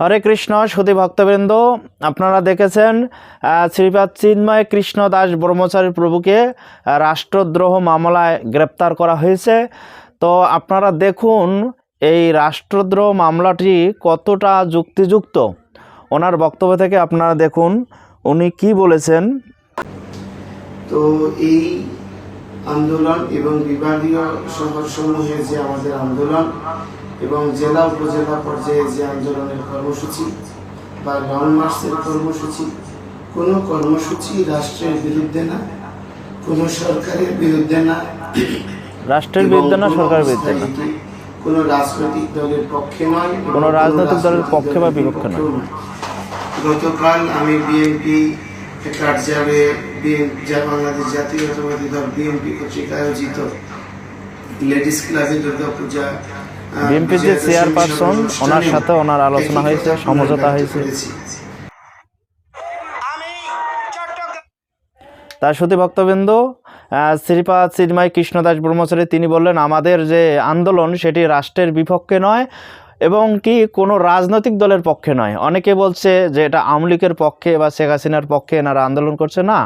হরে কৃষ্ণ, সুধী ভক্তবৃন্দ, আপনারা দেখেছেন শ্রীপাদ চিন্ময় কৃষ্ণ দাস ব্রহ্মচারী প্রভুকে রাষ্ট্রদ্রোহ মামলায় গ্রেপ্তার করা হয়েছে। তো আপনারা দেখুন, এই রাষ্ট্রদ্রোহ মামলাটি কতটা যুক্তিযুক্ত। ওনার বক্তব্য থেকে আপনারা দেখুন, উনি কি বলেছেন। তো এই আন্দোলন এবং বিভাগীয় শহর যে আমাদের আন্দোলন এবং জেলা উপজেলা পর্যায়ে যে আন্দোলনের কর্মসূচি বা লং মার্চের কর্মসূচি কোনো কর্মসূচি রাষ্ট্রের বিরুদ্ধে না কোনো সরকারের বিরুদ্ধে না রাষ্ট্রের বিরুদ্ধে না সরকারের বিরুদ্ধে না কোনো রাজনৈতিক দলের পক্ষে নয় কোনো রাজনৈতিক দলের পক্ষে বা বিপক্ষে নয়। গতকাল আমি বিএনপি কার্যালয়ে যা বাংলাদেশ জাতীয়তাবাদী দল বিএনপি কর্তৃক আয়োজিত লেডিস ক্লাবে দুর্গাপূজা বিএনপির যে চেয়ারপারসন ওনার সাথে ওনার আলোচনা হয়েছে সমঝোতা হয়েছে। তার সুধী ভক্তবৃন্দ আহ, শ্রীপাদ শ্রীমাই কৃষ্ণদাস ব্রহ্মচারী তিনি বললেন আমাদের যে আন্দোলন সেটি রাষ্ট্রের বিপক্ষে নয় এবং কি কোনো রাজনৈতিক দলের পক্ষে নয়। অনেকে বলছে যে এটা আওয়ামী পক্ষে বা শেখ হাসিনার পক্ষে এনারা আন্দোলন করছে। না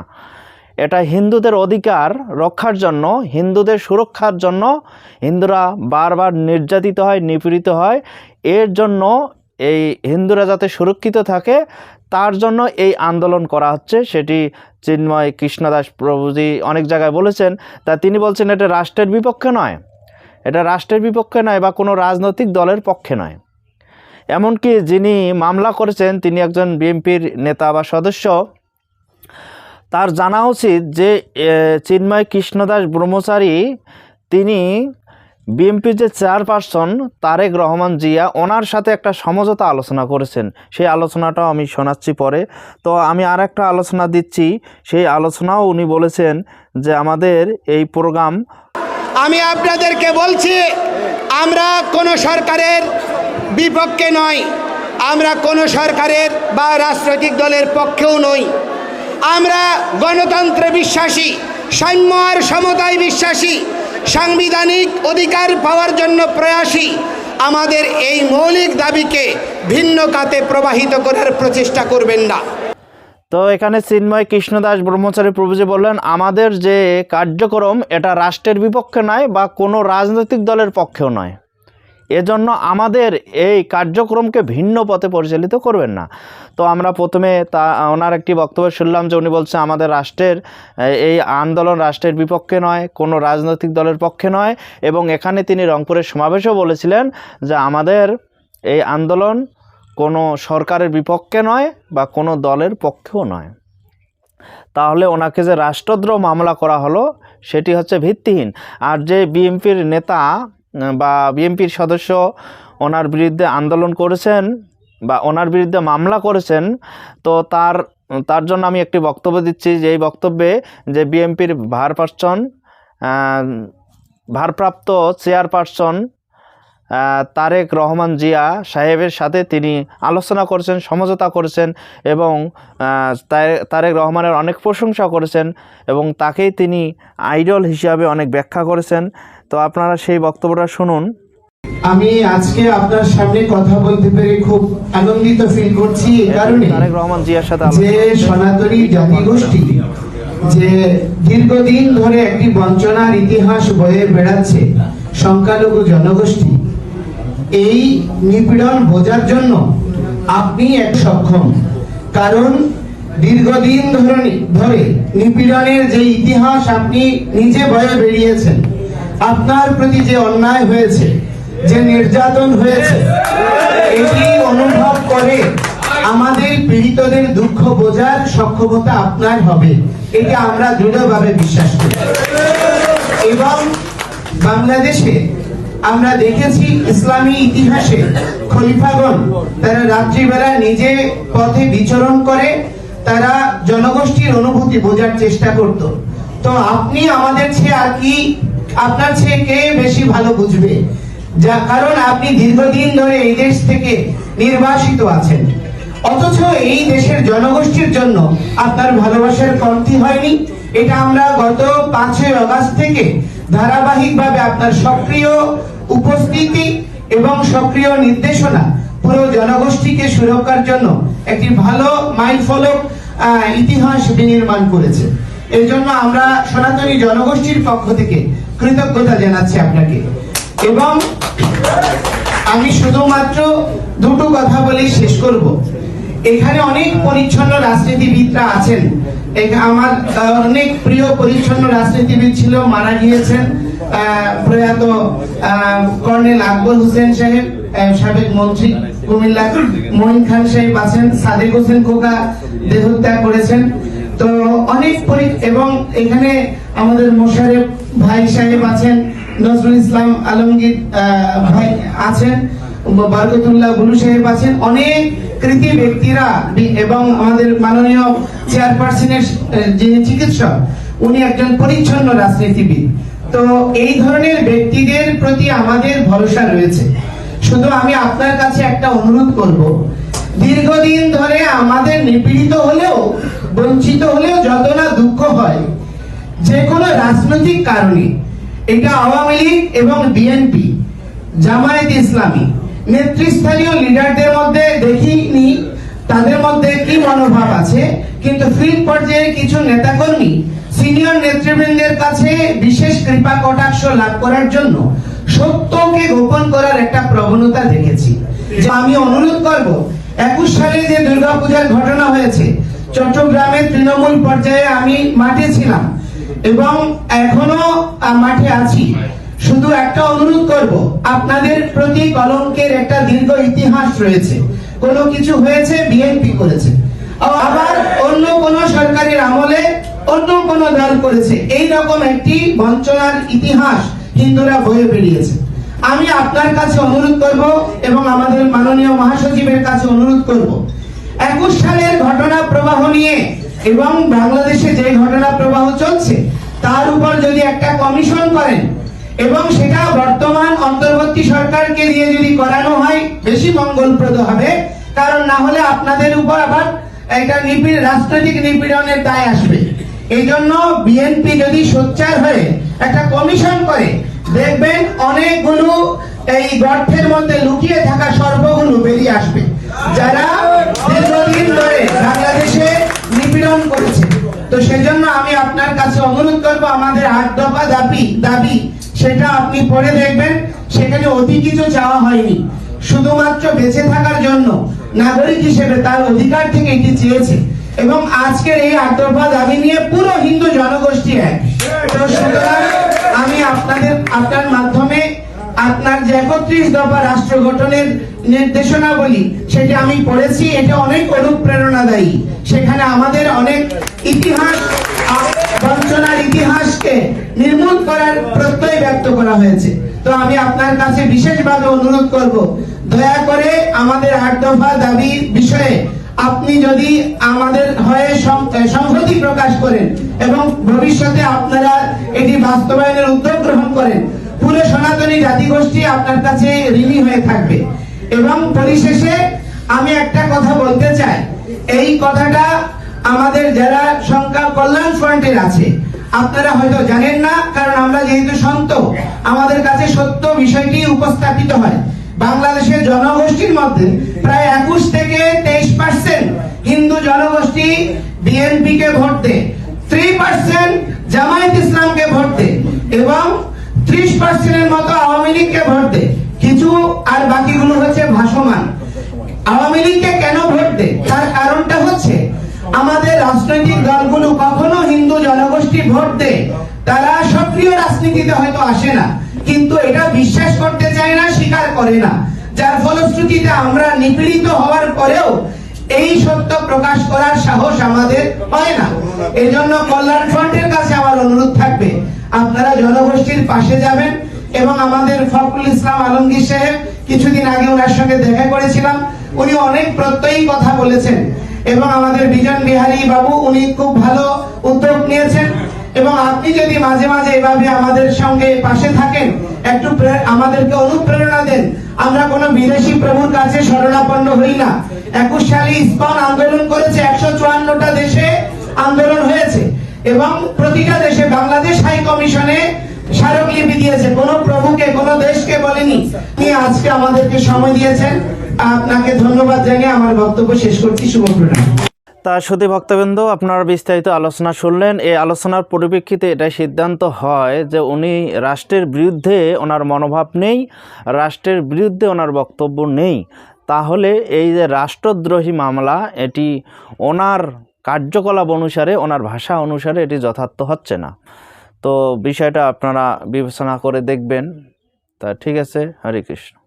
এটা হিন্দুদের অধিকার রক্ষার জন্য, হিন্দুদের সুরক্ষার জন্য। হিন্দুরা বারবার নির্যাতিত হয়, নিপীড়িত হয়। এর জন্য এই হিন্দুরা যাতে সুরক্ষিত থাকে, তার জন্য এই আন্দোলন করা হচ্ছে। সেটি চিন্ময় কৃষ্ণদাস প্রভুজি অনেক জায়গায় বলেছেন, তা তিনি বলছেন এটা রাষ্ট্রের বিপক্ষে নয়। এটা রাষ্ট্রের বিপক্ষে নয় বা কোনো রাজনৈতিক দলের পক্ষে নয়। এমনকি যিনি মামলা করেছেন, তিনি একজন বিএনপির নেতা বা সদস্য। তার জানা উচিত যে চিন্ময় কৃষ্ণদাস ব্রহ্মচারী, তিনি বিএনপির যে চেয়ারপারসন তারেক রহমান জিয়া, ওনার সাথে একটা সমঝোতা আলোচনা করেছেন। সেই আলোচনাটাও আমি শোনাচ্ছি পরে। তো আমি আর একটা আলোচনা দিচ্ছি। সেই আলোচনাও উনি বলেছেন যে, আমাদের এই প্রোগ্রাম আমি আপনাদেরকে বলছি, আমরা কোনো সরকারের বিপক্ষে নয়। আমরা কোনো সরকারের বা রাজনৈতিক দলের পক্ষেও নই। আমরা গণতন্ত্রে বিশ্বাসী, সাম্য আর সমতায় বিশ্বাসী, সাংবিধানিক অধিকার পাওয়ার জন্য প্রয়াসী, আমাদের এই মৌলিক দাবিকে ভিন্ন কাতে প্রবাহিত করার প্রচেষ্টা করবেন না। তো এখানে চিন্ময় কৃষ্ণদাস ব্রহ্মচারী প্রভুজি বললেন, আমাদের যে কার্যক্রম, এটা রাষ্ট্রের বিপক্ষে নয় বা কোনো রাজনৈতিক দলের পক্ষেও নয়। এজন্য আমাদের এই কার্যক্রমকে ভিন্ন পথে পরিচালিত করবেন না। তো আমরা প্রথমে তা, ওনার একটি বক্তব্য শুনলাম যে উনি বলছে, আমাদের রাষ্ট্রের, এই আন্দোলন রাষ্ট্রের বিপক্ষে নয়, কোনো রাজনৈতিক দলের পক্ষে নয়। এবং এখানে তিনি রংপুরের সমাবেশও বলেছিলেন যে আমাদের এই আন্দোলন কোনো সরকারের বিপক্ষে নয় বা কোনো দলের পক্ষেও নয়। তাহলে ওনাকে যে রাষ্ট্রদ্রোহ মামলা করা হলো, সেটি হচ্ছে ভিত্তিহীন। আর যে বিএনপির নেতা বা বিএনপির সদস্য ওনার বিরুদ্ধে আন্দোলন করেছেন বা ওনার বিরুদ্ধে মামলা করেছেন, তো তার তার জন্য আমি একটি বক্তব্য দিচ্ছি যে এই বক্তব্যে যে বিএনপির ভারপারসন ভারপ্রাপ্ত চেয়ারপারসন তারেক রহমান জিয়া সাহেবের সাথে তিনি আলোচনা করেছেন সমঝোতা করেছেন এবং তারেক রহমানের অনেক প্রশংসা করেছেন এবং তাকেই তিনি আইডল হিসাবে অনেক ব্যাখ্যা করেছেন। তো আপনারা সেই বক্তব্যটা শুনুন। আমি আজকে আপনার সামনে কথা বলতে পেরে খুব আনন্দিত ফিল করছি এই কারণে তারেক রহমান জিয়ার সাথে যে সনাতনী জাতি গোষ্ঠী যে দীর্ঘদিন ধরে একটি বঞ্চনার ইতিহাস বয়ে বেড়াচ্ছে সংখ্যালঘু জনগোষ্ঠী এই নিপীড়ন বোঝার জন্য আপনি এক সক্ষম। কারণ দীর্ঘদিন ধরে নিপীড়নের যে ইতিহাস আপনি নিজে বয়ে বেরিয়েছেন, আপনার প্রতি যে অন্যায় হয়েছে, যে নির্যাতন হয়েছে, এটি অনুভব করে আমাদের পীড়িতদের দুঃখ বোঝার সক্ষমতা আপনার হবে। এটা আমরা দৃঢ়ভাবে বিশ্বাস করি। এবং বাংলাদেশে আমরা দেখেছি ইসলামী ইতিহাসে খলিফাগণ তারা রাত্রিবেলা নিজে পথে বিচরণ করে, তারা জনগোষ্ঠীর অনুভূতি বোঝার চেষ্টা করত। তো আপনি আমাদের চেয়ে আর কি, আপনার চেয়ে কে বেশি ভালো বুঝবে? যা কারণ আপনি দীর্ঘদিন ধরে এই দেশ থেকে নির্বাসিত আছেন। অথচ এই দেশের জনগোষ্ঠীর জন্য আপনার ভালোবাসার কমতি হয়নি। এটা আমরা গত পাঁচই আগস্ট থেকে ধারাবাহিকভাবে আপনার সক্রিয় উপস্থিতি এবং সক্রিয় নির্দেশনা পুরো জনগোষ্ঠীকে সুরক্ষার জন্য একটি ভালো মাইল ফলক ইতিহাস বিনির্মাণ করেছে। এই জন্য আমরা সনাতনী জনগোষ্ঠীর পক্ষ থেকে কৃতজ্ঞতা জানাচ্ছি আপনাকে। এবং আমি শুধুমাত্র দুটো কথা বলেই শেষ করব। এখানে অনেক পরিচ্ছন্ন রাজনীতিবিদরা আছেন। আমার অনেক প্রিয় পরিচ্ছন্ন রাজনীতিবিদ ছিল, মারা গিয়েছেন। প্রয়াত কর্নেল আকবর হোসেন সাহেব সাবেক মন্ত্রী কুমিল্লা মঈন খান সাহেব আছেন, সাদেক হোসেন খোকা দেহত্যাগ করেছেন। তো অনেক পরি এবং এখানে আমাদের মোশারেফ ভাই সাহেব আছেন, নজরুল ইসলাম আলমগীর ভাই আছেন, বরকতুল্লাহ গুলু সাহেব আছেন। অনেক কৃতি ব্যক্তিরা এবং আমাদের মাননীয় চেয়ারপারসনের যিনি চিকিৎসক উনি একজন পরিচ্ছন্ন রাজনীতিবিদ। তো এই ধরনের ব্যক্তিদের প্রতি আমাদের ভরসা রয়েছে। শুধু আমি আপনার কাছে একটা অনুরোধ করব, দীর্ঘদিন ধরে আমাদের নিপীড়িত হলেও, বঞ্চিত হলেও যত না দুঃখ হয় যে কোনো রাজনৈতিক কারণে, এটা আওয়ামী লীগ এবং বিএনপি, জামায়াত ইসলামী, নেতৃস্থানীয় লিডারদের মধ্যে দেখিনি, তাদের মধ্যে কি মনোভাব আছে, কিন্তু ফিল্ড পর্যায়ে কিছু নেতাকর্মী সিনিয়র নেতৃবৃন্দের কাছে বিশেষ কৃপা কটাক্ষ লাভ করার জন্য সত্যকে গোপন করার একটা প্রবণতা দেখেছি যে আমি অনুরোধ করব, একুশ সালে যে দুর্গাপূজার ঘটনা হয়েছে চট্টগ্রামের তৃণমূল পর্যায়ে আমি মাঠে ছিলাম এবং এখনও মাঠে আছি। শুধু একটা অনুরোধ করব, আপনাদের প্রতি কলঙ্কের একটা দীর্ঘ ইতিহাস রয়েছে। কোনো কিছু হয়েছে, বিএনপি করেছে। আবার অন্য কোন সরকারের আমলে অন্য কোন দল করেছে। এই রকম একটি বঞ্চনার ইতিহাস হিন্দুরা বয়ে বেরিয়েছে আমি আপনার কাছে অনুরোধ করব এবং আমাদের মাননীয় মহাসচিবের কাছে অনুরোধ করব। একুশ সালের ঘটনা প্রবাহ নিয়ে এবং বাংলাদেশে যে ঘটনা প্রবাহ চলছে, তার উপর যদি একটা কমিশন করেন এবং সেটা বর্তমান অন্তর্বর্তী সরকারকে দিয়ে যদি করানো হয়, বেশি মঙ্গলপ্রদ হবে। কারণ না হলে আপনাদের উপর আবার একটা নিপীড় রাজনৈতিক নিপীড়নের দায় আসবে। এই জন্য বিএনপি যদি সোচ্চার হয়ে একটা কমিশন করে, দেখবেন অনেকগুলো এই মধ্যে লুকিয়ে থাকা সর্বগুলো বেরিয়ে আসবে। যারা দীর্ঘদিন ধরে বাংলাদেশে নিপীড়ন করেছে। তো সেজন্য আমি আপনার কাছে অনুরোধ করব, আমাদের আট দফা দাবি দাবি, সেটা আপনি পড়ে দেখবেন। সেখানে অতি কিছু চাওয়া হয়নি। শুধুমাত্র বেঁচে থাকার জন্য নাগরিক হিসেবে তার অধিকার থেকে এটি চেয়েছে। এবং আজকের এই আট দাবি নিয়ে পুরো হিন্দু জনগোষ্ঠী এক। তো সুতরাং আমি আপনাদের, আপনার মাধ্যমে আপনার যে একত্রিশ দফা রাষ্ট্র গঠনের নির্দেশনা বলি, সেটা আমি পড়েছি, এটা অনেক অনুপ্রেরণাদায়ী। সেখানে আমাদের অনেক ইতিহাস, বঞ্চনার ইতিহাসকে নির্মূল করার প্রত্যয় ব্যক্ত করা হয়েছে। তো আমি আপনার কাছে বিশেষভাবে অনুরোধ করব, দয়া করে আমাদের আট দফা দাবি বিষয়ে আপনি যদি আমাদের হয়ে সংহতি প্রকাশ করেন এবং ভবিষ্যতে আপনারা এটি বাস্তবায়নের উদ্যোগ গ্রহণ করেন, পুরো সনাতনী জাতিগোষ্ঠী আপনার কাছে ঋণী হয়ে থাকবে। এবং পরিশেষে আমি একটা কথা বলতে চাই। এই কথাটা আমাদের যারা সংখ্যা কল্যাণ ফ্রন্টের আছে, আপনারা হয়তো জানেন না, কারণ আমরা যেহেতু সন্ত, আমাদের কাছে সত্য বিষয়টি উপস্থাপিত হয়। বাংলাদেশের জনগোষ্ঠীর মধ্যে প্রায় একুশ থেকে তেইশ পার্সেন্ট হিন্দু জনগোষ্ঠী বিএনপি কে ভোট দেয় থ্রি পার্সেন্ট জামায়াত ইসলামকে ভোট দেয় এবং ত্রিশ পার্সেন্টের মতো আওয়ামী লীগকে ভোট দেয়। কিছু আর বাকিগুলো হচ্ছে ভাসমান। আওয়ামী লীগকে কেন ভোট দেয়? তার কারণটা হচ্ছে আমাদের রাজনৈতিক দলগুলো কখনো হিন্দু জনগোষ্ঠী ভোট দেয়, তারা সক্রিয় রাজনীতিতে হয়তো আসে না। কিন্তু এটা বিশ্বাস করতে চায় না, স্বীকার করে না। যার ফলশ্রুতিতে আমরা নিপীড়িত হওয়ার পরেও এই সত্য প্রকাশ করার সাহস আমাদের হয় না। এই জন্য কল্যাণ ফ্রন্টের কাছে আমার অনুরোধ থাকবে, আপনারা জনগোষ্ঠীর পাশে যাবেন এবং আমাদের ফখরুল ইসলাম আলমগীর সাহেব, কিছুদিন আগে ওনার সঙ্গে দেখা করেছিলাম, উনি অনেক প্রত্যয়ী কথা বলেছেন এবং আমাদের বিজন বিহারী বাবু, উনি খুব ভালো উদ্যোগ নিয়েছেন। এবং আপনি যদি মাঝে মাঝে এভাবে আমাদের সঙ্গে পাশে থাকেন, একটু আমাদেরকে অনুপ্রেরণা দেন। আমরা কোনো বিদেশি প্রভুর কাছে শরণাপন্ন হই না। একুশ সালে ইস্কন আন্দোলন করেছে, একশো চুয়ান্নটা দেশে আন্দোলন হয়েছে এবং প্রতিটা দেশে বাংলাদেশ হাই কমিশনে স্মারকলিপি দিয়েছে। কোন প্রভুকে, কোন দেশকে বলেনি। তিনি আজকে আমাদেরকে সময় দিয়েছেন। আপনাকে ধন্যবাদ জানিয়ে আমার বক্তব্য শেষ করছি। শুভ প্রণাম তা সুধী ভক্তবৃন্দ, আপনারা বিস্তারিত আলোচনা শুনলেন। এই আলোচনার পরিপ্রেক্ষিতে এটাই সিদ্ধান্ত হয় যে উনি রাষ্ট্রের বিরুদ্ধে ওনার মনোভাব নেই, রাষ্ট্রের বিরুদ্ধে ওনার বক্তব্য নেই। তাহলে এই যে রাষ্ট্রদ্রোহী মামলা, এটি ওনার কার্যকলাপ অনুসারে, ওনার ভাষা অনুসারে এটি যথার্থ হচ্ছে না। তো বিষয়টা আপনারা বিবেচনা করে দেখবেন। তা ঠিক আছে, হরে কৃষ্ণ।